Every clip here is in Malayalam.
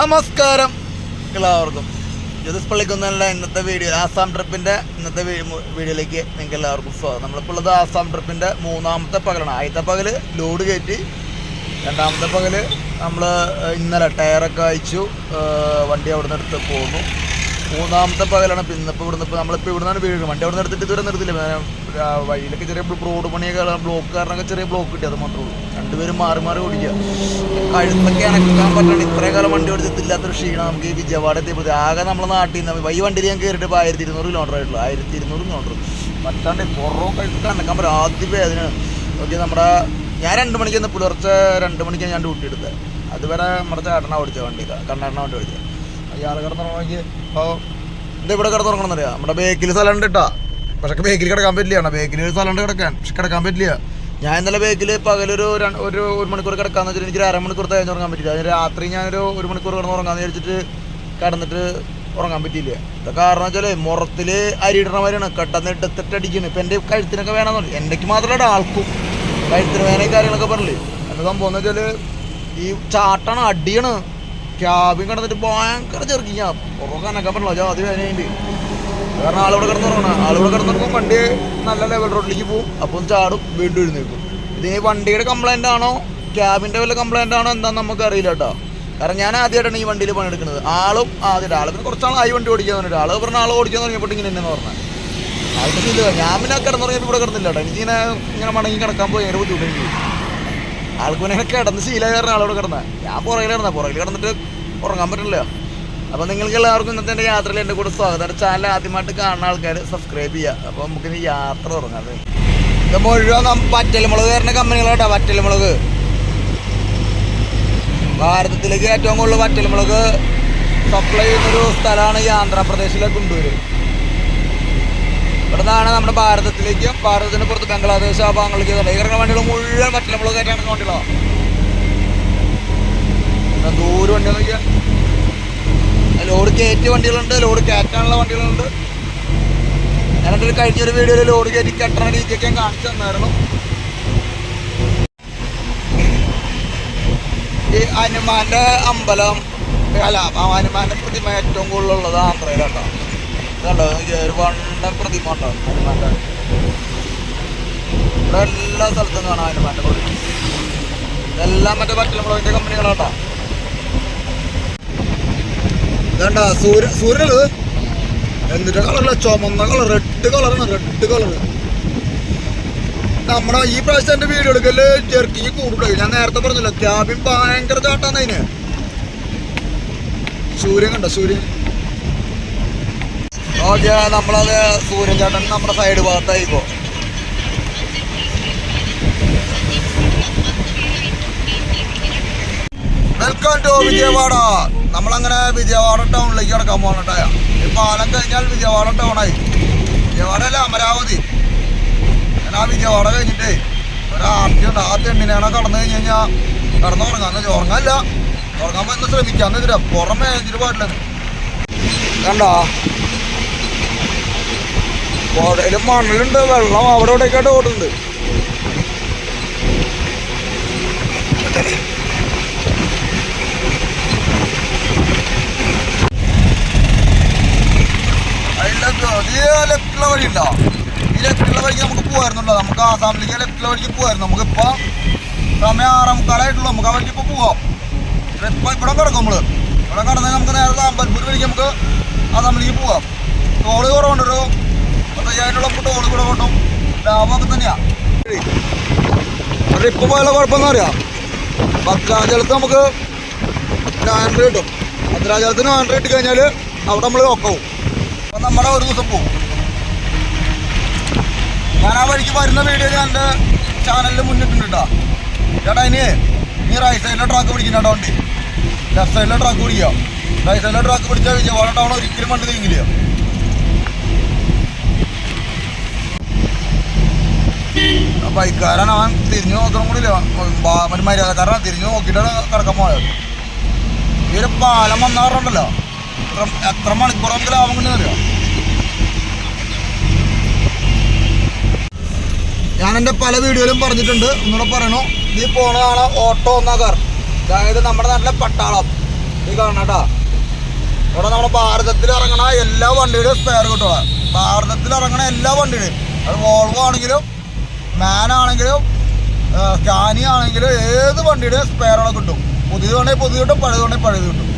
നമസ്കാരം എല്ലാവർക്കും. ജ്യോതിസ് പള്ളിക്കുന്നല്ല ഇന്നത്തെ വീഡിയോ ആസാം ട്രിപ്പിന്റെ ഇന്നത്തെ വീഡിയോയിലേക്ക് നിങ്ങൾക്ക് എല്ലാവർക്കും സ്വാഗതം. നമ്മളിപ്പോൾ ഉള്ളത് ആസാം ട്രിപ്പിന്റെ മൂന്നാമത്തെ പകലാണ്. ആദ്യത്തെ പകൽ ലോഡ് കയറ്റി രണ്ടാമത്തെ പകൽ നമ്മൾ ഇന്നലെ ടയറൊക്കെ അയച്ചു വണ്ടി അവിടെ നിന്ന് എടുത്ത് പോന്നു. മൂന്നാമത്തെ പകലാണ് ഇന്നിപ്പോൾ ഇവിടുന്ന് ഇപ്പോൾ നമ്മളിപ്പോൾ ഇവിടെ നിന്നാണ് വീഴുന്നത്. വണ്ടി അവിടെ നിന്ന് എടുത്തിട്ട് ഇതുവരെ നിർത്തില്ല വഴിയിലൊക്കെ ചെറിയ റോഡ് പണിയൊക്കെ ബ്ലോക്ക് കാരണമൊക്കെ ചെറിയ ബ്ലോക്ക് കിട്ടി അത് മാത്രമേ ഉള്ളൂ. രണ്ടുപേരും മാറി മാറി ഓടിക്കുക. കഴുത്തൊക്കെ അനക്കാൻ പറ്റാണ്ട് ഇത്രയും കാലം വണ്ടി ഓടിച്ചിട്ടില്ലാത്ത ക്ഷീണം നമുക്ക് ഈ വിജയവാഡ എത്തിയപ്പോൾ ആകെ നമ്മളെ നാട്ടിൽ നിന്ന് ഈ വണ്ടിയിൽ ഞാൻ കയറിയിട്ട് ഇപ്പോൾ ആയിരത്തി ഇരുന്നൂറ് കിലോമീറ്റർ ആയിട്ടുള്ളൂ. ആയിരത്തി ഇരുന്നൂറ് കിലോമീറ്റർ പറ്റാണ്ട് പുറവും കഴുത്തൊക്കെ അനക്കാൻ പറ്റും. ആദ്യ വേദന. ഓക്കെ നമ്മുടെ ഞാൻ രണ്ട് മണിക്ക് ഒന്ന് പുലർച്ചെ രണ്ട് മണിക്ക് ഞാൻ ഡ്യൂട്ടി എടുത്തത്. അതുവരെ നമ്മുടെ ചേട്ടനാണ് ഓടിച്ച വണ്ടി. കണ്ണാടന വണ്ടി ഓടിച്ചത്. അയാൾ കിടന്നുറങ്ങി ഇപ്പോൾ ഇത് ഇവിടെ കിടന്നുറങ്ങണമെന്നറിയാം? നമ്മുടെ ബേക്കിൽ സ്ഥലം ഉണ്ട് കേട്ടോ പക്ഷെ ബേക്കിൽ കിടക്കാൻ പറ്റില്ല. ബേക്കിൽ ഒരു സ്ഥലം ഉണ്ട് കിടക്കാൻ. പക്ഷെ കിടക്കാൻ പറ്റില്ല. ഞാൻ ഇന്നലെ ബേക്കിൽ പകലൊരു ഒരു ഒരു മണിക്കൂർ കിടക്കാന്ന് വെച്ചിട്ട് എനിക്ക് ഒരു അരമണിക്കൂർ തേഞ്ഞ് ഉറങ്ങാൻ പറ്റില്ല അതിന് രാത്രി ഞാനൊരു ഒരു മണിക്കൂർ കിടന്ന് ഉറങ്ങാന്ന് വിചാരിച്ചിട്ട് കിടന്നിട്ട് ഉറങ്ങാൻ പറ്റിയില്ല. ഇതൊക്കെ കാരണം വെച്ചാൽ മുറത്തിൽ അരിയിടണ മാതിരിയാണ് കെട്ടെന്ന് എടുത്തിട്ട് അടിക്കുന്നു ഇപ്പം എന്റെ കഴുത്തിനൊക്കെ വേണമെന്ന് എന്റെക്ക് മാത്രമല്ല ആൾക്കും. കഴുത്തിന് വേന കാര്യങ്ങളൊക്കെ പറഞ്ഞില്ലേ? എന്താ സംഭവം എന്ന് വെച്ചാൽ ഈ ചാട്ടാണ് അടിയാണ്. ക്യാബിൻ കിടന്നിട്ട് ഭയങ്കര ചെറുക്കിኛ പുറകെ അനക്കാൻ പറ്റില്ല. വേനയുണ്ട് കാരണം ആളിവിടെ കിടന്നുറങ്ങണം. ആളിവിടെ കിടന്നുറങ്ങും വണ്ടി നല്ല ലെവൽ റോഡിലേക്ക് പോകും. അപ്പം ചാടും വീണ്ടും എഴുന്നേക്കും ഇത് ഈ വണ്ടിയുടെ കംപ്ലൈന്റ് ആണോ? ക്യാബിന്റെ വല്ല കംപ്ലൈന്റ് ആണോ? എന്താണെന്ന് നമുക്ക് അറിയില്ല കേട്ടോ. കാരണം ഞാൻ ആദ്യമായിട്ടാണ് ഈ വണ്ടിയിൽ പണിയെടുക്കുന്നത്. ആളും ആദ്യം ആൾ പിന്നെ കുറച്ചാൾ ആയി വണ്ടി ഓടിക്കാൻ പറഞ്ഞിട്ട് ആൾ പറഞ്ഞ ആൾ ഓടിക്കാൻ തുടങ്ങിയപ്പോൾ ഇങ്ങനെ എന്നു പറഞ്ഞാൽ ആൾക്ക് ഇല്ല. ഞാൻ പിന്നെ കിടന്നുറങ്ങിയപ്പോൾ ഇവിടെ കിടന്നില്ല കേട്ടോ. എനിക്കിങ്ങനെ ഇങ്ങനെ മണങ്ങി കിടക്കാൻ പോയി. ഏറെ ബുദ്ധിമുട്ട് എനിക്ക് ആൾക്ക് പിന്നെ കിടന്ന് ശീലമായി കാരണം ആളോട് കിടന്നത് ഞാൻ പുറകിൽ പുറകിൽ കിടന്നിട്ട് ഉറങ്ങാൻ പറ്റില്ല. അപ്പോൾ നിങ്ങൾക്ക് എല്ലാവർക്കും ഇന്നത്തെ എന്റെ യാത്രയിൽ എന്റെ കൂടെ സ്വാഗതം. ചാനൽ ആദ്യമായിട്ട് കാണുന്ന ആൾക്കാർ സബ്സ്ക്രൈബ് ചെയ്യുക അപ്പോൾ നമുക്ക് ഇനി യാത്ര തുടങ്ങാം ഇത് മുഴുവൻ വറ്റൽമുളക് തരുന്ന കമ്പനികളാട്ടോ വറ്റൽമുളക്. ഭാരതത്തിലേക്ക് ഏറ്റവും കൂടുതൽ വറ്റൽമുളക് സപ്ലൈ ചെയ്യുന്നൊരു സ്ഥലമാണ് ഈ ആന്ധ്രാപ്രദേശിലെ ഗുണ്ടൂര്. ഇവിടെ നിന്നാണ് നമ്മുടെ ഭാരതത്തിലേക്കും ഭാരതത്തിന് പുറത്ത് ബംഗ്ലാദേശ് ആ ഭാഗങ്ങളിലേക്ക് തന്നെ ഇറങ്ങുന്ന വണ്ടികൾ മുഴുവൻ വറ്റൽമുളക് കയറ്റാണ് വണ്ടികളാണ് ദൂരം വണ്ടി നോക്കിയാൽ ലോഡ് കയറ്റിയ വണ്ടികളുണ്ട് ലോഡ് കയറ്റാനുള്ള വണ്ടികളുണ്ട്. ഞാനെന്റെ കഴിഞ്ഞൊരു വീഡിയോയിൽ ലോഡ് കയറ്റി കെട്ടണ രീതിയൊക്കെ ഞാൻ കാണിച്ചു തന്നായിരുന്നു. ഈ ഹനുമാന്റെ അമ്പലം അല്ല ഹനുമാന്റെ പ്രതിമ ഏറ്റവും കൂടുതലുള്ളത് ആന്ധ്രയിലാട്ടോ ഇതുണ്ടോ? ഒരു വണ്ട പ്രതിമ ഉണ്ടോ? ഹനുമാന്റെ. ഇവിടെ എല്ലാ സ്ഥലത്തും കാണാം ഹനുമാന്റെ പ്രതിമ. ഇതെല്ലാം മറ്റേ പറ്റലമുളകിന്റെ കമ്പനികളാട്ടോ ഇതണ്ട സൂര്യ സൂര്യനത് എന്നിട്ട് കളറില്ല ചുമന്ന കളർ റെഡ് കളറാണ് റെഡ് കളർ നമ്മുടെ ഈ പ്രാവശ്യം എന്റെ വീഡിയോ എടുക്കൽ ജെർക്കിക്ക് കൂടുതലായി. ഞാൻ നേരത്തെ പറഞ്ഞല്ലോ ക്യാബിൻ ഭയങ്കര ചാട്ടാന്ന് അതിന്. സൂര്യൻ കണ്ട സൂര്യൻ? ഓക്കെ നമ്മളത് സൂര്യൻ ചാട്ടൻ നമ്മുടെ സൈഡ് ഭാഗത്തായി വെൽക്കം ടു വിജയവാഡ. നമ്മളങ്ങനെ വിജയവാഡ ടൗണിലേക്ക് കിടക്കാൻ പോകണട്ടായ ഇപ്പൊ പാലം കഴിഞ്ഞാൽ വിജയവാഡ ടൗണായി വിജയവാഡ അല്ല അമരാവതി. ഞാൻ ആ വിജയവാഡ കഴിഞ്ഞിട്ടേ ഒരു ആ തെണ്ണിനാണ് കടന്നു കഴിഞ്ഞ് കഴിഞ്ഞാൽ കടന്നു ഉറങ്ങാന്ന് വെച്ചാൽ ഉറങ്ങാല്ല ഉറങ്ങാൻ പറ്റുന്ന ശ്രമിക്കാന്ന് ഇതിരാ പുറമേ ഇതിന് പാടില്ല കണ്ട? പുഴയിലും മണ്ണിലുണ്ട്. വെള്ളം അവിടെ ഇവിടെയൊക്കെയായിട്ട് ഓടുന്നുണ്ട്. അതിലൊക്കെ ഈ ലെഫ്റ്റുള്ള ഉണ്ടോ ഈ ലെഫ്റ്റുള്ള വഴിക്ക് നമുക്ക് പോകാറുണ്ടോ നമുക്ക് ആസാമിലേക്ക് ലെഫ്റ്റുള്ള വഴിക്ക് പോകായിരുന്നു നമുക്കിപ്പോൾ സമയം ആറാം മുക്കാലായിട്ടുള്ളൂ. നമുക്ക് ആ വഴിക്ക് ഇപ്പോൾ പോവാം. ഇപ്പം ഇവിടെ കിടക്കും നമ്മൾ ഇവിടെ കിടന്നാൽ നമുക്ക് നേരെ അമ്പലപ്പൂർ വഴിക്ക് നമുക്ക് ആസാമിലേക്ക് പോവാം. ടോൾ കുറവുണ്ട് ഒരു പത്തയ്യായിട്ടുള്ള ടോൾ കൂടെ കൊണ്ടും ലാഭമൊക്കെ തന്നെയാണ് ട്രിപ്പ് പോയാലുള്ള കുഴപ്പമെന്ന് അറിയാം? ഭദ്രാചലത്ത് നമുക്ക് നാനൂറ് കിട്ടും. ഭദ്രാചലത്തിന് നാനൂറ് കിട്ടി കഴിഞ്ഞാൽ അവിടെ നമ്മൾ നോക്കാവും അപ്പം നമ്മുടെ ഒരു ദിവസം പോകും ഞാൻ ആ വഴിക്ക് വരുന്ന വീഡിയോ ഞാൻ എന്റെ ചാനലിൽ മുന്നിട്ടുണ്ട് ചേട്ടാ ഇനി നീ റൈറ്റ് സൈഡിലെ ട്രാക്ക് പിടിക്കുന്ന കേട്ടോ വണ്ടി. ലെഫ്റ്റ് സൈഡിലെ ട്രാക്ക് പിടിക്കുക. റൈറ്റ് സൈഡിലെ ട്രാക്ക് പിടിച്ചാൽ വിജയവാഡ ടൗൺ ഒരിക്കലും വണ്ടി നീങ്ങില്ല ആ ബൈക്കാരൻ അവൻ തിരിഞ്ഞു നോക്കണം കൂടി മറ്റു ഒരു മര്യാദക്കാരനാണ് തിരിഞ്ഞു നോക്കിയിട്ടാണ് കിടക്കാൻ പോയത്. ഈ ഒരു പാലം വന്നാറുണ്ടല്ലോ. എത്ര അറിയാം ഞാൻ എന്റെ പല വീഡിയോയിലും പറഞ്ഞിട്ടുണ്ട്. ഒന്നുകൂടെ പറയണു. നീ പോണതാണ് ഓട്ടോ നഗർ. അതായത് നമ്മുടെ നാട്ടിലെ പട്ടാളം. ഈ കാണണട്ടാ. ഇവിടെ നമ്മുടെ ഭാരതത്തിൽ ഇറങ്ങണ എല്ലാ വണ്ടിയുടെയും സ്പെയർ കിട്ടുക ഭാരതത്തിൽ ഇറങ്ങണ എല്ലാ വണ്ടിയുടെയും. അത് വോൾവോ ആണെങ്കിലും മാൻ ആണെങ്കിലും സ്കാനി ആണെങ്കിലും ഏത് വണ്ടിയുടെയും സ്പെയറുകൾ കിട്ടും. പുതിയത് വേണമെങ്കിൽ പുതിയത് കിട്ടും പഴയത് പഴയത് കിട്ടും.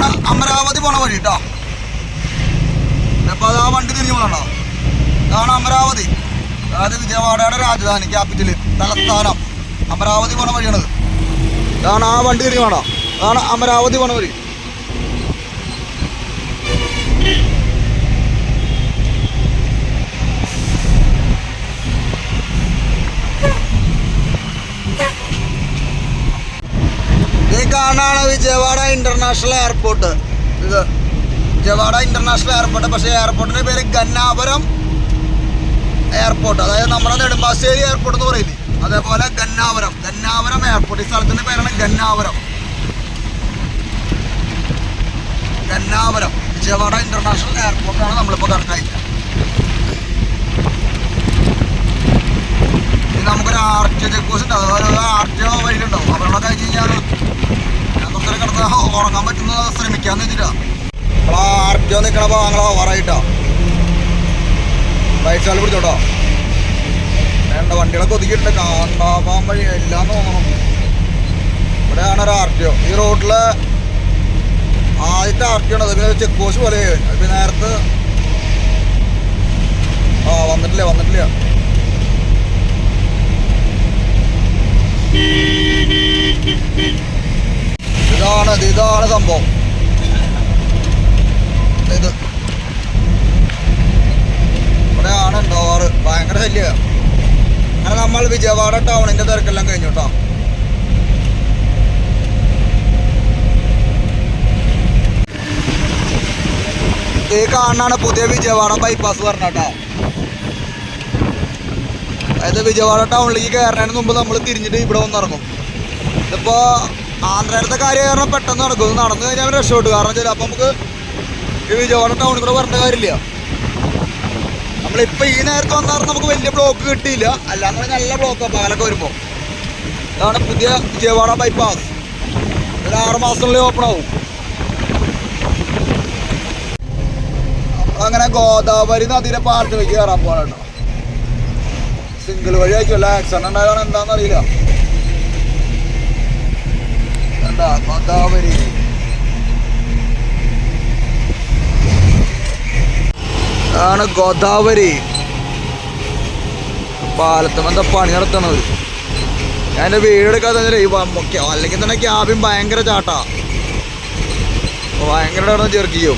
ഇതാണ് അമരാവതി പോണ വഴി കേട്ടോ അപ്പോൾ അത് ആ വണ്ടി തിരിഞ്ഞു പോകണോ ഇതാണ് അമരാവതി. അതായത് വിജയവാഡയുടെ രാജധാനി ക്യാപിറ്റൽ തലസ്ഥാനം. അമരാവതി പോണ വഴിയാണത്. ഇതാണ് ആ വണ്ടി തിരിഞ്ഞു പോണോ? അതാണ് അമരാവതി പോണ വഴി. കാണാണ് വിജയവാഡ ഇന്റർനാഷണൽ എയർപോർട്ട്. ഇത് വിജയവാഡ ഇന്റർനാഷണൽ എയർപോർട്ട് പക്ഷേ എയർപോർട്ടിന്റെ പേര് ഗന്നാപുരം എയർപോർട്ട്. അതായത് നമ്മുടെ നെടുമ്പാശ്ശേരി എയർപോർട്ട് എന്ന് പറയുന്നത് അതേപോലെ ഗന്നാപുരം. ഗന്നാപുരം എയർപോർട്ട്. ഈ സ്ഥലത്തിന്റെ പേരാണ് ഗന്നാപുരം. ഗന്നാപുരം. വിജയവാഡ ഇന്റർനാഷണൽ എയർപോർട്ടാണ് നമ്മളിപ്പോൾ കറക്റ്റായി. ഇനി നമുക്കൊരു ആർ ടി ചെക്ക് പോസ്റ്റ് ഉണ്ട്. അതുപോലെ ആർ ടി ഒ വഴിയുണ്ടാവും. അവരോടൊക്കെ കഴിഞ്ഞ് കഴിഞ്ഞാൽ കുറച്ചേരം കിടന്ന് ഉറങ്ങാൻ പറ്റുന്ന ശ്രമിക്കാന്ന് വെച്ചിട്ടാ നമ്മളാ ആർ ടി ഒ നിൽക്കണ ഭാഗങ്ങളോ ഓവറായിട്ടോ റൈറ്റ് സൈഡിൽ പിടിച്ചോട്ടോ. വേണ്ട വണ്ടികളൊക്കെ ഒതുക്കിയിട്ടുണ്ട്. കാണ്ടാപാൻ വഴി എല്ലാം തോന്നണം ഇവിടെയാണ് ഒരു ആർ ടി ഒ ഈ റോഡിൽ ആദ്യത്തെ ആർ ടി ആണ് അത്. പിന്നെ ചെക്ക് പോസ്റ്റ് പോലെ. അത് നേരത്തെ ആ വന്നിട്ടില്ല വന്നിട്ടില്ല. ഇതാണ് ഇത് ഇതാണ് സംഭവം. ഇത് ഇവിടെയാണ് ഉണ്ടാവാറ് ഭയങ്കര ശല്യ അങ്ങനെ നമ്മൾ വിജയവാഡ ടൗണിന്റെ തിരക്കെല്ലാം കഴിഞ്ഞു കേട്ടോ. ഈ കാണാണ് പുതിയ വിജയവാഡ ബൈപ്പാസ് പറഞ്ഞ കേട്ടോ. അതായത് വിജയവാഡ ടൗണിലേക്ക് കയറുന്നതിന് മുമ്പ് നമ്മൾ തിരിഞ്ഞിട്ട് ഇവിടെ വന്നിറങ്ങും. ഇതിപ്പോ ആന്ധ്രയിലത്തെ കാര്യം കാരണം പെട്ടെന്ന് നടക്കും. നടന്നു കഴിഞ്ഞാൽ രക്ഷപ്പെട്ടു. കാരണം വെച്ചാൽ അപ്പം നമുക്ക് ഈ വിജയവാഡ ടൗണിൽ കൂടെ വരേണ്ട കാര്യമില്ല. നമ്മളിപ്പോൾ ഈ നേരത്തെ വന്നാൽ നമുക്ക് വലിയ ബ്ലോക്ക് കിട്ടിയില്ല. പറഞ്ഞാൽ നല്ല ബ്ലോക്ക് പാലൊക്കെ വരുമ്പോൾ ഇതാണ് പുതിയ വിജയവാഡ ബൈപ്പാസ് ഒരു ആറ് മാസത്തിനുള്ളിൽ ഓപ്പൺ ആവും. അങ്ങനെ ഗോദാവരി നദിയുടെ പാലത്തിലേക്ക് കയറാൻ പോകണം സിംഗിൾ വഴി ആയിരിക്കുമല്ല ആക്സിഡന്റ് ഉണ്ടായതാണ് എന്താണെന്ന് എന്താ ഗോദാവരി ആണ് ഗോദാവരി. പാലത്തും എന്താ പണി നടത്തണത്? ഞാൻ എന്റെ വീട് എടുക്കാതെ ഈ വ- ക്യാ- അല്ലെങ്കിൽ തന്നെ ക്യാബിൻ ഭയങ്കര ചാട്ടാ. ഭയങ്കര ചേർക്കിയോ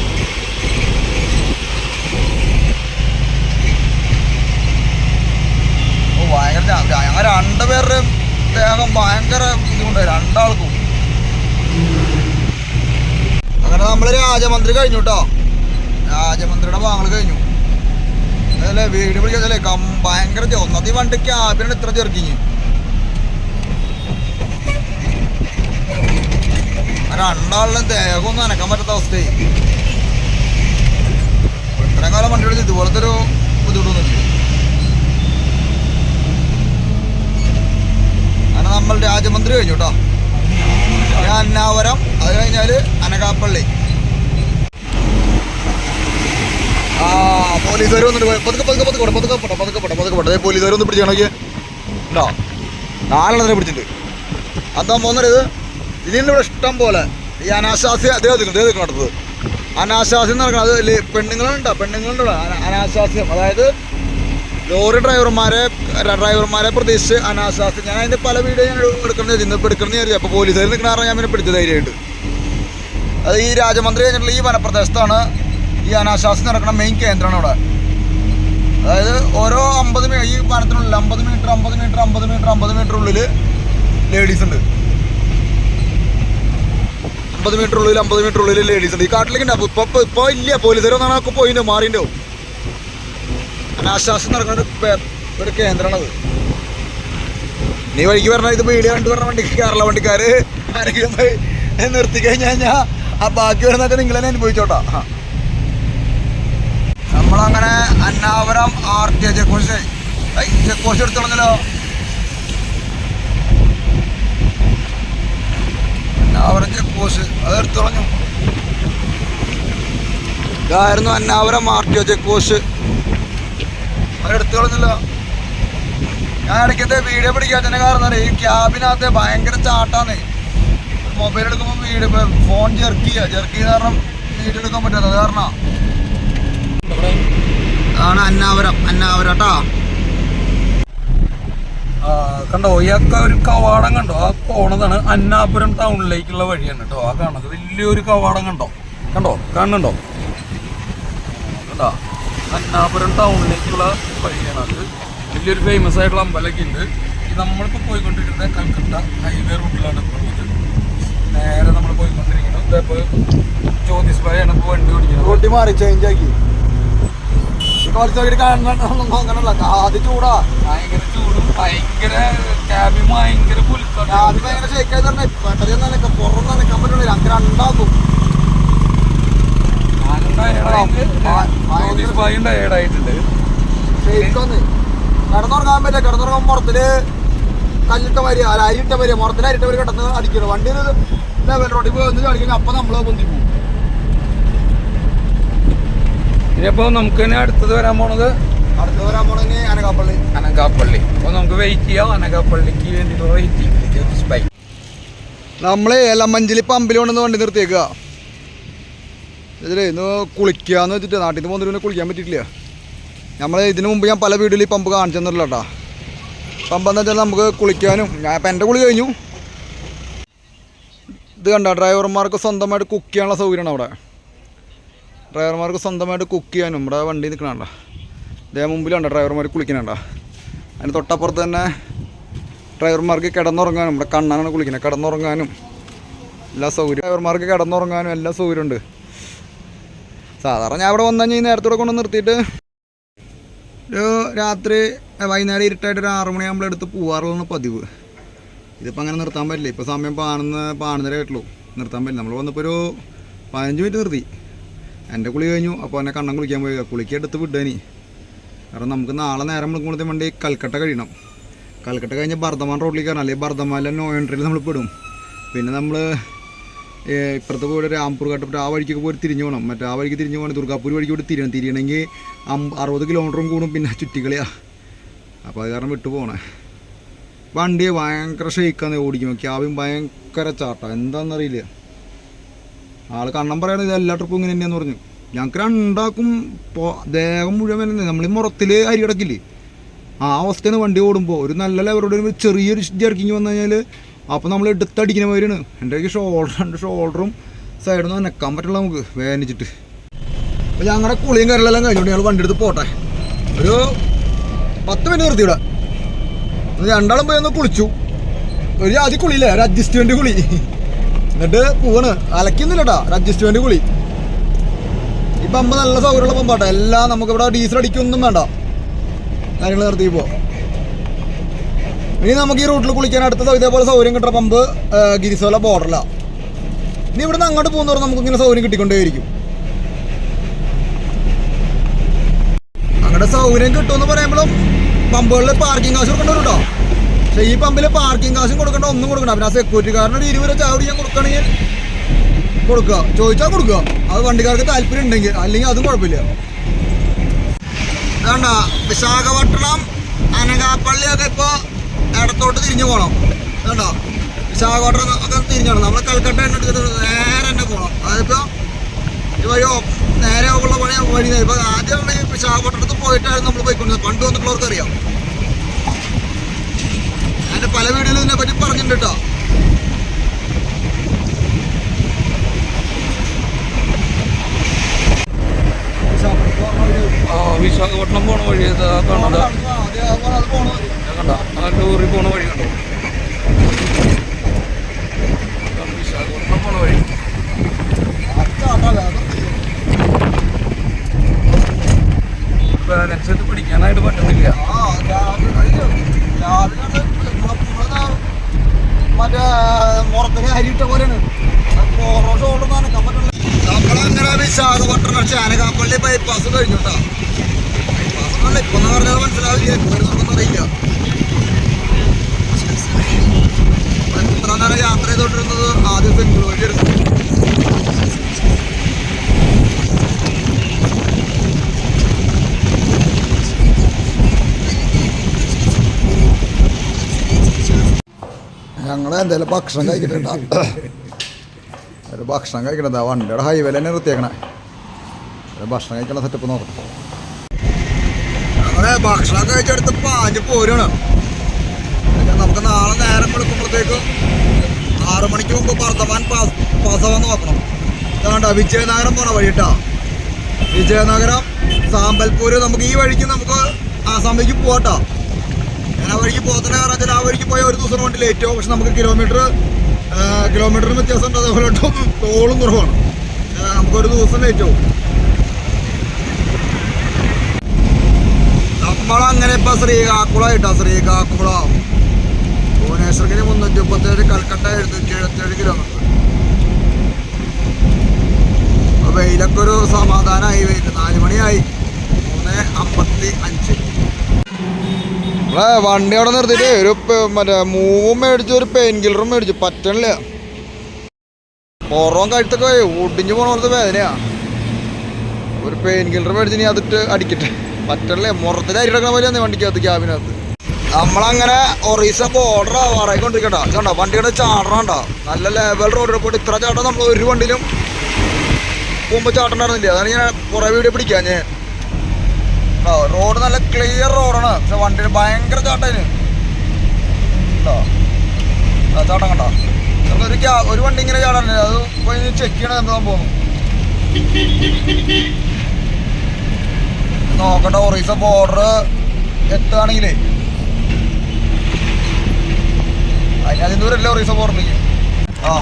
ഭയങ്കര ഞങ്ങൾ രണ്ടുപേരുടെയും ദേഹം ഭയങ്കര ബുദ്ധിമുട്ടായി രണ്ടാൾക്കും. നമ്മൾ രാജമന്ത്രി കഴിഞ്ഞു കേട്ടോ രാജമന്ത്രിയുടെ ഭാഗങ്ങൾ കഴിഞ്ഞു. അതല്ലേ വീട് കം ഭയങ്കര ഒന്നത്തി വണ്ടി ക്യാബിനാണ് ഇത്ര ചെറുക്കിങ് രണ്ടാളിലും ദേഹം ഒന്നും അനക്കാൻ പറ്റാത്ത അവസ്ഥയായി. ഇത്രയും കാലം വണ്ടി എടുത്ത് ഇതുപോലത്തെ ഒരു ബുദ്ധിമുട്ടൊന്നുമില്ല. അങ്ങനെ നമ്മൾ രാജമന്ത്രി കഴിഞ്ഞു കേട്ടോ ഞാൻ അന്നാവരം അത് കഴിഞ്ഞാൽ അനകാപ്പള്ളി ആ പോലീസുകാർ വന്നിട്ട്. പതുക്കെ പതുക്കെ പതുക്കെ പോട്ടെ, പതുക്കെ പോട്ടെ പതുക്കെ പോട്ടെ പതുക്കെ പോട്ടെ പോലീസുകാർ ഒന്ന് പിടിച്ചാണോ ഉണ്ടോ? നാലെണ്ണത്തിനെ പിടിച്ചിട്ടുണ്ട്. എന്താ പോകുന്നത് ഇത്. ഇതിന്റെ ഇവിടെ ഇഷ്ടം പോലെ. ഈ അനാശാസ്യ അദ്ദേഹം അദ്ദേഹം നടത്തത് അനാശാസ്യം നടക്കണം അത് ലേ- പെണ്ണുങ്ങളുണ്ടോ പെണ്ണുങ്ങളുണ്ടോ അന- അനാശാസ്യം. അതായത് ലോറി ഡ്രൈവർമാരെ ഡ്രൈവർമാരെ പ്രതീക്ഷിച്ച് അനാശാസ്യം. ഞാൻ അതിന്റെ പല വീഡിയോ ഞാൻ എടുക്കുന്നത് ഇന്നിപ്പോൾ എടുക്കണമെന്ന് വിചാരിച്ചു. അപ്പോൾ പോലീസുകാർ നിൽക്കണ ഞാൻ പിന്നെ പിടിച്ച ധൈര്യമായിട്ട്. അത് ഈ രാജമന്ത്രി കഴിഞ്ഞിട്ടുള്ള ഈ വനപ്രദേശത്താണ് ഈ അനാശാസ്യം നടക്കുന്ന മെയിൻ കേന്ദ്രമാണ് അവിടെ. അതായത് ഓരോ അമ്പത് ഈ മരത്തിനുള്ളിൽ അമ്പത് മീറ്റർ അമ്പത് മീറ്റർ അമ്പത് മീറ്റർ അമ്പത് മീറ്റർ ഉള്ളിൽ ലേഡീസ് ഉണ്ട്. അമ്പത് മീറ്റർ ഉള്ളിൽ അമ്പത് മീറ്റർ ഉള്ളിൽ ലേഡീസ് ഉണ്ട്. ഈ കാട്ടിലേക്ക് ഉണ്ടാവും. ഇപ്പൊ ഇപ്പൊ- ഇല്ല. പോലീസുകാർ നാളെ പോയി പോയിട്ടോ മാറിണ്ടാവും അനാശാസ്യം നടക്കുന്ന ഒരു കേന്ദ്രമാണത്. നീ വഴിക്ക് പറഞ്ഞ ഇത് വീഡിയോ കണ്ടു പറഞ്ഞ വണ്ടി കേരള വണ്ടിക്കാര് ആരെങ്കിലും നിർത്തി കഴിഞ്ഞു കഴിഞ്ഞാൽ ആ ബാക്കി വരുന്നൊക്കെ നിങ്ങൾ തന്നെ അനുഭവിച്ചോട്ടാ. നമ്മളങ്ങനെ Annavaram R T check post check post എടുത്തോളന്നല്ലോ എടുത്തു കളഞ്ഞു ഇതായിരുന്നു അന്നാവരം മാർട്ടിയോ ചെക്ക് പോസ്റ്റ് കളഞ്ഞില്ല ഞാൻ ഇടയ്ക്കത്തെ വീഡിയോ പിടിക്കാത്തതിന്റെ കാരണം ഈ ക്യാബിനകത്ത് ഭയങ്കര ചാട്ടാന്ന്. മൊബൈൽ എടുക്കുമ്പോൾ വീഡിയോ ഫോൺ ജെർക്ക് ചെയ്യുക കാരണം വീഡിയോ എടുക്കാൻ പറ്റാത്ത കാരണം. ആണ് അന്നാവരം. അന്നാവരം കേട്ടോ കണ്ടോ ഇയാൾക്ക് ഒരു കവാടം കണ്ടോ? ആ പോണതാണ് അന്നാപുരം ടൗണിലേക്കുള്ള വഴിയാണ് കേട്ടോ ആ കാണുന്നത് വലിയൊരു കവാടം കണ്ടോ? കണ്ടോ? കാണുന്നുണ്ടോ? കണ്ടോ? അന്നാപുരം ടൗണിലേക്കുള്ള വഴിയാണ് അത് വലിയൊരു ഫേമസ് ആയിട്ടുള്ള അമ്പലമൊക്കെ ഉണ്ട്. ഇത് നമ്മളിപ്പോൾ പോയിക്കൊണ്ടിരിക്കുന്നത് കൽക്കട്ട ഹൈവേ റൂട്ടിലാണ് ഇപ്പോൾ ഉള്ളത്. നേരെ നമ്മൾ പോയിക്കൊണ്ടിരിക്കുന്നത്. ഇതേപ്പോൾ ജ്യോതിസ് ഭായാണ് ഇപ്പോൾ വണ്ടി ഓടിക്കുന്നത്. റോട്ടി മാറി ചേഞ്ച് ആക്കി. കുറച്ച് നോക്കിയിട്ട് കാണണം ആദ്യം ചൂടാ. ഭയങ്കര ചൂടും ഭയങ്കര ക്യാബിൻ ഭയങ്കര ആദ്യം ഭയങ്കര ഷേക്കായി തന്നെ പെട്ടെന്ന് തന്നെ പുറം നനക്കാൻ പറ്റില്ല അങ്ങനെ രണ്ടാക്കും ടയർഡായിട്ടുണ്ട് ഷേക്കൊന്ന് കിടന്നുറങ്ങാൻ പറ്റില്ല. കിടന്നുറങ്ങാൻ മുറത്തിൽ കല്ലിട്ട വരിക. അല്ല അരിട്ട വരിക. മുറത്തിന് അരിട്ട വരി കിടന്ന് അടിക്കണം വണ്ടി ഒരു ലെവൽ റോഡിൽ പോയി വന്ന് കളിക്കുന്ന അപ്പം നമ്മളെ പൊന്തി പോകും ഇനിയിപ്പോ നമുക്ക് തന്നെ അടുത്തത് വരാൻ പോണത് അടുത്തത് വരാൻ പോണെങ്കിൽ അനകാപ്പള്ളി. അനകാപ്പള്ളി. അപ്പൊ നമുക്ക് വെയിറ്റ് ചെയ്യാം. അനകാപ്പള്ളിക്ക് വേണ്ടി വെയിറ്റ് സ്പൈ നമ്മൾ എലമഞ്ചിൽ പമ്പിൽ കൊണ്ടുവന്ന് വണ്ടി നിർത്തിയേക്കുക ഇതിലേ ഇന്ന് കുളിക്കാന്ന് വെച്ചിട്ട് നാട്ടിൽ നിന്ന് പോകുന്നതിന് കുളിക്കാൻ പറ്റിയിട്ടില്ല. നമ്മൾ ഇതിനു മുമ്പ് ഞാൻ പല വീടുകളിൽ പമ്പ് കാണിച്ചു തന്നില്ല കേട്ടോ. പമ്പ് എന്ന് വെച്ചാൽ നമുക്ക് കുളിക്കാനും ഞാൻ ഇപ്പം എന്റെ കുളി കഴിഞ്ഞു. ഇത് കണ്ട ഡ്രൈവർമാർക്ക് സ്വന്തമായിട്ട് കുക്ക് ചെയ്യാനുള്ള സൗകര്യമാണ് അവിടെ. ഡ്രൈവർമാർക്ക് സ്വന്തമായിട്ട് കുക്ക് ചെയ്യാനും നമ്മുടെ വണ്ടി നിൽക്കണണ്ട ഇതേ മുമ്പിലുണ്ട് ഡ്രൈവർമാർ കുളിക്കണണ്ട അതിന് തൊട്ടപ്പുറത്ത് തന്നെ ഡ്രൈവർമാർക്ക് കിടന്നുറങ്ങാനും നമ്മുടെ കണ്ണാനാണ് കുളിക്കുന്നത് കിടന്നുറങ്ങാനും എല്ലാ സൗകര്യം. ഡ്രൈവർമാർക്ക് കിടന്നുറങ്ങാനും എല്ലാ സൗകര്യമുണ്ട്. സാധാരണ ഞാൻ ഇവിടെ വന്നു കഴിഞ്ഞാൽ നേരത്തെ കൊണ്ട് നിർത്തിയിട്ട് ഒരു രാത്രി വൈകുന്നേരം ഇരുട്ടായിട്ട് ഒരു ആറു മണിയാകുമ്പോൾ എടുത്ത് പോവാറുള്ളതാണ് പതിവ്. ഇതിപ്പോൾ അങ്ങനെ നിർത്താൻ പറ്റില്ല. ഇപ്പോൾ സമയം പാണെന്ന് പാണുന്നരേ ആയിട്ടുള്ളൂ നിർത്താൻ പറ്റില്ല. നമ്മൾ വന്നപ്പോൾ ഒരു പതിനഞ്ച് മിനിറ്റ് നിർത്തി. എന്റെ കുളി കഴിഞ്ഞു. അപ്പോൾ എന്നെ കണ്ണം കുളിക്കാൻ പോയി. കുളിക്ക് എടുത്ത് വിട്ടേനി കാരണം നമുക്ക് നാളെ നേരം വിളിക്കുമ്പോഴത്തെ വണ്ടി കൽക്കട്ട കഴിയണം. കൽക്കട്ട കഴിഞ്ഞ് ബർദ്ധമാൻ റോഡിലേക്ക് കയറണം അല്ലെങ്കിൽ ബർദ്ധമാനിലെ നോ എൻട്രിയിൽ നമ്മൾ പെടും. പിന്നെ നമ്മൾ ഇപ്പുറത്ത് പോയിട്ട് രാംപൂർ കട്ടപ്പെട്ട് ആ വഴിക്കൊക്കെ പോയി തിരിഞ്ഞു പോകണം മറ്റേ ആ വഴിക്ക് തിരിഞ്ഞു പോകണം ദുർഗാപൂർ വഴിക്ക് പോയിട്ട് തിരിയണം തിരിയണമെങ്കിൽ അറുപത് കിലോമീറ്ററും കൂടും പിന്നെ ചുറ്റിക്കളിയാ. അപ്പോൾ അത് കാരണം വിട്ടു പോകണേ വണ്ടി ഭയങ്കര ഷെയ്ക്കാന്ന് ഓടിക്കും ക്യാബിൻ ഭയങ്കര ചാട്ട. എന്താണെന്നറിയില്ല ആൾ കണ്ണം പറയണത് ഇത് എല്ലാ ട്രിപ്പും ഇങ്ങനെ തന്നെയാന്ന് പറഞ്ഞു. ഞങ്ങൾക്ക് രണ്ടാക്കും ദേഹം മുഴുവൻ നമ്മൾ ഈ മുറത്തിൽ അരി കിടക്കില്ലേ ആ അവസ്ഥയാണ് വണ്ടി ഓടുമ്പോൾ ഒരു നല്ല ലെവലോട് ഒരു ചെറിയൊരു ജർക്കിങ് വന്നു കഴിഞ്ഞാൽ അപ്പോൾ നമ്മൾ എടുത്തടിക്കുന്ന മാതിരിയാണ്. എന്റെ ഷോൾഡർ രണ്ട് ഷോൾഡറും സൈഡിൽ നിന്ന് അനക്കാൻ പറ്റില്ല നമുക്ക്. വേനിച്ചിട്ട് അപ്പോൾ ഞങ്ങളുടെ കുളിയും കരലെല്ലാം കഴിഞ്ഞോണ്ട് ഞങ്ങൾ വണ്ടി എടുത്ത് പോട്ടെ. ഒരു പത്ത് മിനിറ്റ് നിർത്തി ഇവിടെ. എന്നിട്ട് രണ്ടാളും പോയി ഒന്ന് കുളിച്ചു. ഒരു ആദ്യം കുളിയില്ലേ? ഒരു അഡ്ജസ്റ്റ്മെന്റ് കുളി. എന്നിട്ട് പോവാണ്. അലക്കുന്നില്ല അഡ്ജസ്റ്റ്മെന്റ് കുളി. ഈ പമ്പ് നല്ല സൗകര്യമുള്ള പമ്പാട്ട. എല്ലാം നമുക്ക് നമുക്കിവിടെ ഡീസൽ അടിക്കൊന്നും വേണ്ട. കാര്യങ്ങൾ നിർത്തി പോ ഇനി നമുക്ക് ഈ റൂട്ടിൽ കുളിക്കാൻ അടുത്ത ഇതേപോലെ സൗകര്യം കിട്ടുന്ന പമ്പ് ഗിരിസോല ബോർഡറിലാണ് ഇനി ഇവിടുന്ന് അങ്ങോട്ട് പോകുന്നവർ നമുക്ക് ഇങ്ങനെ സൗകര്യം കിട്ടിക്കൊണ്ടേയിരിക്കും. അങ്ങനെ സൗകര്യം കിട്ടുമെന്ന് പറയുമ്പോഴും പമ്പുകളിൽ പാർക്കിംഗ് കാശ് കൊടുക്കേണ്ട കേട്ടോ പക്ഷേ ഈ പമ്പിൽ പാർക്കിംഗ് കാശും കൊടുക്കണ്ട ഒന്നും കൊടുക്കണ്ട. പിന്നെ ആ സെക്യൂരിറ്റിക്കാരന് ഒരു ഇരുപത് ചാവടി ഞാൻ കൊടുക്കണമെങ്കിൽ കൊടുക്കുക. ചോദിച്ചാൽ കൊടുക്കുക. അത് വണ്ടിക്കാർക്ക് താല്പര്യം ഉണ്ടെങ്കിൽ അല്ലെങ്കിൽ അതും കുഴപ്പമില്ല. വേണ്ട വിശാഖപട്ടണം അനകാപ്പള്ളിയൊക്കെ ഇപ്പോൾ ഇടത്തോട്ട് തിരിഞ്ഞു പോകണം വേണ്ട വിശാഖപട്ടണം ഒക്കെ തിരിഞ്ഞാണ് നമ്മൾ കൽക്കട്ട എടുത്തിട്ട് നേരെ തന്നെ പോകണം അതിപ്പോൾ ഈ വഴി നേരെ ഉള്ള വഴി വഴി ഇപ്പോൾ ആദ്യം വിശാഖപട്ടണത്ത് പോയിട്ടായിരുന്നു നമ്മൾ പോയിക്കൊണ്ടിരുന്നത്. പണ്ട് വന്നിട്ടുള്ളവർക്ക് അറിയാം പല വീഡിയോയിലും ഇതിനെ പറ്റി പറഞ്ഞിട്ടുണ്ട് കേട്ടോ. ബൈപ്പാസ് കഴിഞ്ഞു കേട്ടോ ബൈപ്പാസ് എന്ന് പറഞ്ഞാൽ മനസ്സിലാവില്ല. അറിയില്ല. എത്ര യാത്ര ചെയ്തോണ്ടിരുന്നത്? ആദ്യം തിങ്കൾ വഴി എന്തായാലും ഭക്ഷണം കഴിക്കുന്നുണ്ടാ ഒരു ഭക്ഷണം കഴിക്കണതാ വണ്ടിയുടെ ഹൈവേല തന്നെ ഭക്ഷണം കഴിക്കണ സെറ്റപ്പ് നോക്കാം. ഞങ്ങളെ ഭക്ഷണം കഴിച്ചെടുത്ത് പാഞ്ഞ് പോരുകയാണ് നമുക്ക് നാളെ നേരം വെളുക്കുമ്പോഴത്തേക്ക് ആറു മണിക്ക് മുമ്പ് വർദ്ധമാൻ പാസ് പാസ്സാവാൻ നോക്കണം. അതാണ്ട വിജയനഗരം പോണ വഴി കേട്ടോ വിജയനഗരം സാമ്പൽപൂര് നമുക്ക് ഈ വഴിക്ക് നമുക്ക് ആസാമിലേക്ക് പോകട്ടോ ഞാൻ ആ വഴിക്ക് പോകത്തില്ല കാരണം ആ വഴിക്ക് പോയ ഒരു ദിവസം കൊണ്ട് ലേറ്റ് പക്ഷെ നമുക്ക് കിലോമീറ്റർ കിലോമീറ്ററിന് വ്യത്യാസം ഉണ്ട്. അതേപോലെ ടോളും കുറവാണ്. നമുക്കൊരു ദിവസം ലേറ്റ് ആവും. നമ്മളങ്ങനെ ഇപ്പൊ ശ്രീകാക്കുള ഇട്ടാ ശ്രീകാക്കുള. ഭുവനേശ്വരത്തിന് മുന്നൂറ്റി മുപ്പത്തേഴ് കൽക്കട്ട എഴുന്നൂറ്റി എഴുപത്തേഴ് കിലോമീറ്റർ വെയിലൊക്കെ ഒരു സമാധാനമായി വെയിൽ നാല് മണിയായി. മൂന്ന് അമ്പത്തി അഞ്ച്. നമ്മളെ വണ്ടി അവിടെ നിർത്തിയിട്ട് ഒരു മറ്റേ മൂവും മേടിച്ചു ഒരു പെയിൻ കില്ലറും മേടിച്ചു. പറ്റണില്ല. പുറവും കഴുത്തൊക്കെ ഒടിഞ്ഞു പോണ പോലത്തെ വേദനയാ. ഒരു പെയിൻ കില്ലർ മേടിച്ച് ഇനി അതിട്ട് അടിക്കട്ടെ. പറ്റണില്ലേ മുറത്തിൽ അരി കിടക്കണ പോലെയാണ് വണ്ടിക്കകത്ത് ക്യാബിനകത്ത്. നമ്മളങ്ങനെ ഒറീസ ബോർഡർ ആവാറായിക്കൊണ്ടിരിക്കട്ടോ കണ്ടോ? വണ്ടിയുടെ ചാടണണ്ട നല്ല ലെവൽ റോഡിൽ പോയിട്ട് ഇത്ര ചാട്ടം നമ്മൾ ഒരു വണ്ടിയിലും പോകുമ്പോൾ ചാട്ടണ്ടായിരുന്നില്ല അതാണ് ഞാൻ കുറേ വീഡിയോ പിടിക്കാൻ ഞാൻ റോഡ് നല്ല ക്ലിയർ റോഡാണ് പക്ഷെ വണ്ടിയിൽ ഭയങ്കര ആ ചാട്ടം കണ്ടോ? ഒരു ഒരു വണ്ടി ഇങ്ങനെ ചാടാനില്ല അത് പോയി ചെക്ക് ചെയ്യണം എന്താ പോകുന്നു നോക്കട്ടെ ഒറീസ ബോർഡർ എത്തുകയാണെങ്കിലേ. അതിനതിന് ദൂരല്ലേ ഒറീസ ബോർഡറിലേക്ക് ആ.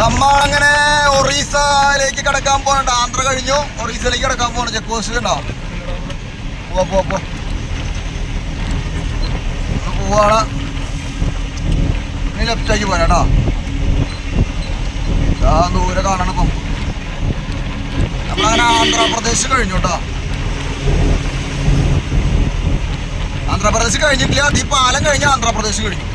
നമ്മളങ്ങനെ ഒറീസയിലേക്ക് കിടക്കാൻ പോകണ്ട. ആന്ധ്ര കഴിഞ്ഞു ഒറീസയിലേക്ക് കിടക്കാൻ പോകണം. ചെക്ക് പോസ്റ്റ് ഉണ്ടോ പോവാ പോവാ പോ പോവാണ്. ഇനി കേട്ടോ. ആ ദൂരെ കാണണം ഇപ്പം. നമ്മളങ്ങനെ ആന്ധ്രാപ്രദേശ് കഴിഞ്ഞു കേട്ടോ. ആന്ധ്രാപ്രദേശ് കഴിഞ്ഞിട്ടില്ല. അത് ഈ പാലം കഴിഞ്ഞ് ആന്ധ്രാപ്രദേശ് കഴിഞ്ഞു.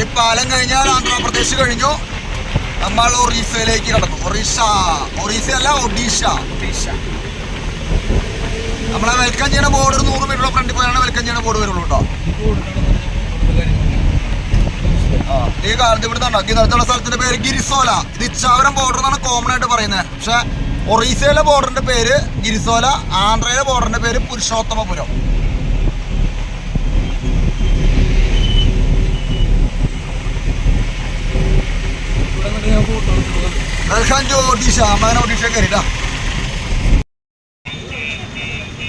ഈ പാലം കഴിഞ്ഞാൽ ആന്ധ്രാപ്രദേശ് കഴിഞ്ഞു. നമ്മൾ ഒറീസയിലേക്ക് കടന്നു. ഒറീസ. ഒറീസ അല്ല ഒഡീഷ. ഒഡീഷ. നമ്മളെ വെൽക്കം ചെയ്യണ ബോർഡ് ഒരു നൂറ് മീറ്റർ ഫ്രണ്ടിൽ പോയാണ് വെൽക്കം ചെയ്യണ ബോർഡ് വരുള്ളൂ കേട്ടോ. ആ, ഈ കാലത്ത് ഇവിടെ നടക്കുന്ന സ്ഥലത്തിന്റെ പേര് ഗിരിസോല. ഇത് ഇച്ചാവരം ബോർഡർ എന്നാണ് കോമൺ ആയിട്ട് പറയുന്നത് പക്ഷെ ഒറീസയിലെ ബോർഡറിന്റെ പേര് ഗിരിസോല ആന്ധ്രയിലെ ബോർഡറിന്റെ പേര് പുരുഷോത്തമപുരം. ഒഡീഷ അങ്ങനെ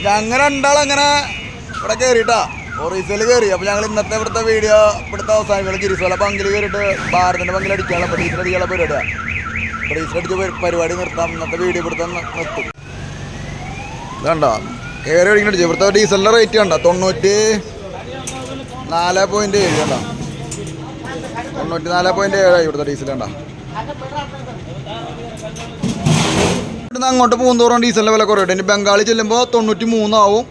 ഞങ്ങൾ രണ്ടാളങ്ങനെ ഇവിടെ കയറിട്ടാ ഒറീസയിൽ കയറി അപ്പോൾ ഞങ്ങൾ ഇന്നത്തെ ഇവിടുത്തെ വീഡിയോ ഇവിടുത്തെ അവസാനങ്ങൾ ഗിരിസോല പങ്കിൽ കയറിയിട്ട് ഭാരതിന്റെ പങ്കിൽ അടിക്കാനുള്ള പരിപാടിയാണ് ഡീസൽ അടിച്ച് പരി- പരിപാടി നിർത്താം. ഇന്നത്തെ വീഡിയോ ഇവിടുത്തെ നിർത്തും. ഇതണ്ടോ കയറി അടിക്കണ ഇവിടുത്തെ ഡീസലിന്റെ റേറ്റ് കണ്ട? തൊണ്ണൂറ്റി നാല് പോയിന്റ് ഏഴ് കണ്ട? തൊണ്ണൂറ്റി നാല് പോയിന്റ് ഏഴായി ഇവിടുത്തെ ഡീസൽ കണ്ട? ഇവിടുന്ന് അങ്ങോട്ട് പോകുന്നതോറും ഡീസലിന്റെ വില കുറയും ഇനി ബംഗാളിൽ ചെല്ലുമ്പോൾ തൊണ്ണൂറ്റി മൂന്നാവും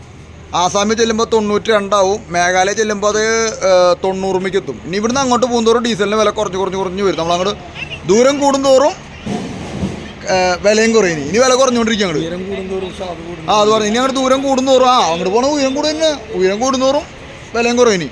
ആസാമിൽ ചെല്ലുമ്പോൾ തൊണ്ണൂറ്റി രണ്ടാവും മേഘാലയ ചെല്ലുമ്പോൾ അത് തൊണ്ണൂറ് തൊണ്ണൂറുമിക്ക് എത്തും. ഇനി ഇവിടുന്ന് അങ്ങോട്ട് പോകുന്നതോറും ഡീസലിന്റെ വില കുറഞ്ഞ് കുറഞ്ഞ് കുറഞ്ഞ് വരും. നമ്മളങ്ങോട്ട് ദൂരം കൂടുന്തോറും വിലയും കുറയും ഇനി. വില കുറഞ്ഞുകൊണ്ടിരിക്കും അങ്ങോട്ട് ആ അത് പറഞ്ഞു ഇനി അങ്ങോട്ട് ദൂരം കൂടുന്നോറും ആ അങ്ങോട്ട് പോകണ ഉയരം കൂടുന്ന ഉയരം കൂടുന്നോറും വിലയും കുറയും ഇനി